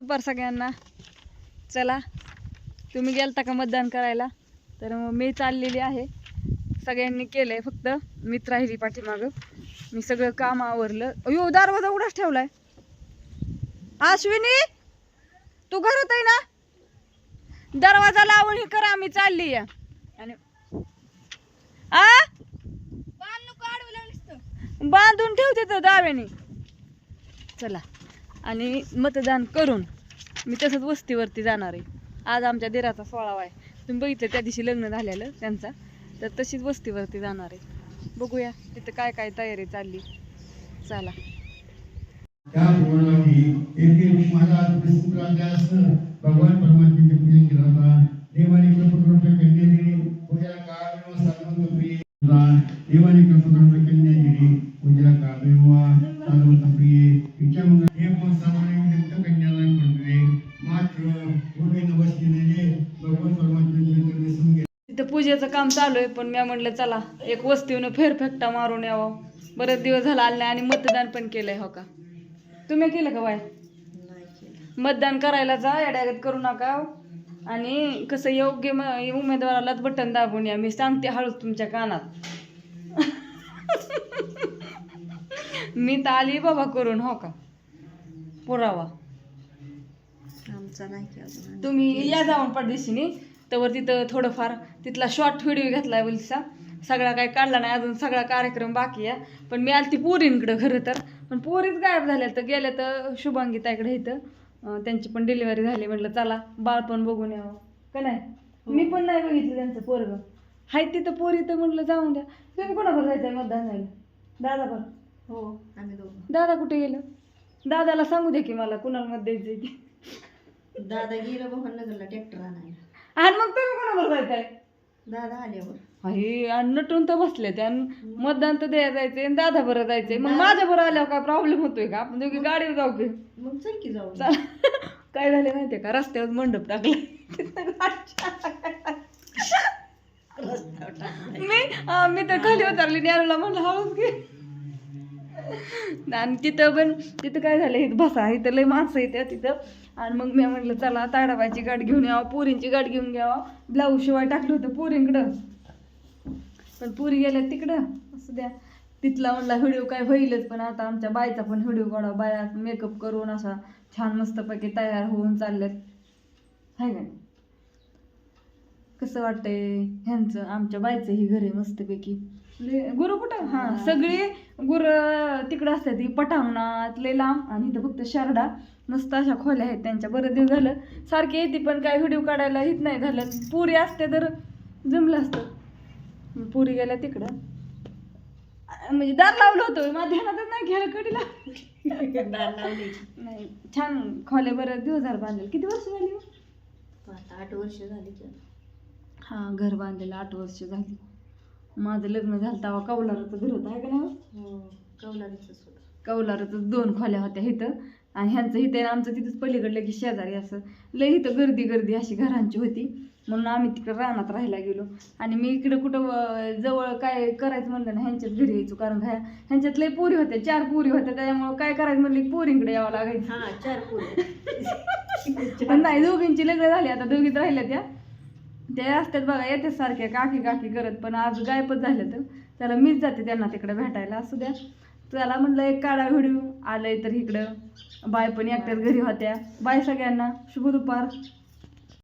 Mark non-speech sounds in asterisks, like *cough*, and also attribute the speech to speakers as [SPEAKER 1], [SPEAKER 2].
[SPEAKER 1] दुपार सगळ्यांना. चला तुम्ही गेलता का मतदान करायला? तर मग मी चाललेली आहे. सगळ्यांनी केलंय फक्त मीच राहिली पाठीमागं. मी सगळं काम आवरलं. अयो दरवाजा उघडाच ठेवलाय. अश्विनी तू घरात आहे ना? दरवाजा लावून हे करा आम्ही चालली या आणि आ? बांधून ठेवते तर दाव्याने चला. आणि मतदान करून मी तसंच वस्तीवरती जाणार आहे. आज आमच्या दिराचा सोळावा आहे. तुम्ही बघितलं त्या दिवशी लग्न झालेलं त्यांचा. तर तशीच वस्तीवरती जाणार आहे. बघूया तिथं काय काय तयारी चालली. चला.
[SPEAKER 2] भगवान परमात्म्याचे पूजन केलं होता. देवाने कृपकृपा कन्यागिरी पूजा काळ साधवंत प्रिय देवाने कृपकृपा कन्यागिरी पूजा काळ साधवंत प्रिय हिच्या
[SPEAKER 1] पूजेचं काम चालू आहे पण मी म्हणलं चला एक वस्तीनं फेरफेकटा मारून यावं. बरेच दिवस झाला आले नाही आणि मतदान पण केलंय हो का? तुम्ही केलं का बाय मतदान करायला जा येड्यागत करू नका. आणि कसं योग्य उमेदवारालाच बटन दाबून या. मी सांगते हळूच तुमच्या कानात. *laughs* मी तर आली बाबा करून हो का? पुरावा.
[SPEAKER 3] आमचा नाही
[SPEAKER 1] तुम्ही या जाऊन परदेशीने तर तिथं थोडंफार तिथला शॉर्ट व्हिडिओ घेतलाय बोलसा सगळा काही काढला नाही अजून सगळा कार्यक्रम बाकी आहे. पण मी आली ती पोरींकडं खरं तर. पण पोरीच गायब झाल्या तर गेल्या तर शुभांगी ताईकडे इथं त्यांची पण डिलिव्हरी झाली. म्हटलं चला बाळ पण बघून यावं. का नाही? मी पण नाही बघितलं त्यांचं पोरग. हाय तिथं पोरी तर म्हटलं जाऊन द्या. तुम्ही कोणाकडे जायचंय मतदान झालं? दादा बरं
[SPEAKER 3] हो आम्ही दोघं.
[SPEAKER 1] दादा कुठे गेलं? दादाला सांगू दे की मला कुणाला मत द्यायचंय ते
[SPEAKER 3] दादा गेलं मोहननगरला ट्रॅक्टर आणायला.
[SPEAKER 1] आणि मग तुम्ही कोणाबरोबर जायचंय?
[SPEAKER 3] दादा आल्यावर.
[SPEAKER 1] अरे आणि नटून तर बसले त्या मतदान तर द्यायला जायचंय आणि दादा बरं जायचंय. मग माझ्या बरं आल्यावर काय प्रॉब्लेम होतोय का? आपण दोघी गाडीवर जाऊ की.
[SPEAKER 3] मग चल की जाऊ.
[SPEAKER 1] चला. *laughs* काय झाले माहितीये का? रस्त्यावर मंडप टाकला.
[SPEAKER 3] रस्त्यावर.
[SPEAKER 1] मी अं, मी तर खाली उतरली न्यायला म्हणलं हळूच घे. *laughs* आणि तिथं पण तिथं काय झालं इथं बसा इथं लय माणसं येत्या तिथं. आणि मग मी म्हटलं चला ताडाबाईची गाठ घेऊन यावं पुरींची गाठ घेऊन घ्यावा. ब्लाऊज शिवाय टाकलं होतं पुरींकडं. पण पुरी गेल्या तिकडं. असू द्या. तिथला म्हणला व्हिडिओ काय होईलच पण आता आमच्या बायचा पण व्हिडिओ काढा बाया मेकअप करून असा छान मस्तपैकी तयार होऊन चालल्यात. हाय का कसं वाटतंय ह्यांचं? आमच्या बायचं ही घर आहे मस्तपैकी. गुरु कुठं? हां सगळी गुर तिकडं असतात ती पटांगणात लय लांब. आणि इथं फक्त शारडा. मस्त अशा खोल्या आहेत त्यांच्या. बरं दिवस झालं सारखी येते पण काय व्हिडिओ काढायला हित नाही झालं पुरी असते तर जमलं असतं. पुरी गेल्या तिकडं. म्हणजे दार लावलं होतं माझ्या ध्यानातच नाही घ्यायला कडीला
[SPEAKER 3] दार लावली
[SPEAKER 1] नाही छान खोल्या बरं दिवस झालं बांधलेलं. किती वर्ष झाली?
[SPEAKER 3] आता आठ वर्ष झाली की
[SPEAKER 1] हा घर बांधलेलं आठ वर्ष झाली. माझं लग्न झालं तेव्हा कौलाराचं घर होतं आहे का नाही हो?
[SPEAKER 3] हो कौलारीच होतं
[SPEAKER 1] कौलाराचं दोन खोल्या होत्या इथं. आणि ह्यांचं इथे आमचं तिथंच पलीकडलं की शेजारी असं. लय इथं गर्दी गर्दी अशी घरांची होती. म्हणून आम्ही तिकडं रानात राहायला गेलो. आणि मी इकडं कुठं जवळ काय करायचं म्हणलं ना ह्यांच्याच घरी यायचो. कारण ह्या ह्यांच्यात लय पुरी होत्या चार पुरी होत्या. त्याच्यामुळं काय करायचं म्हणलं की पोरींकडे यावं लागायचं.
[SPEAKER 3] हा चार पुढे *laughs*
[SPEAKER 1] पण नाही दोघींची लग्न झाली. आता दोघीत राहिल्या त्या. ते असतात बघा येते सारख्या काकी काकी करत पण आज गायबच झालं तर. त्याला मीच जाते त्यांना तिकडे भेटायला. असू द्या. त्याला म्हणलं एक काढा व्हिडिओ आलंय तर इकडं. बाय पण एकट्याच घरी होत्या. बाय सगळ्यांना. शुभ दुपार.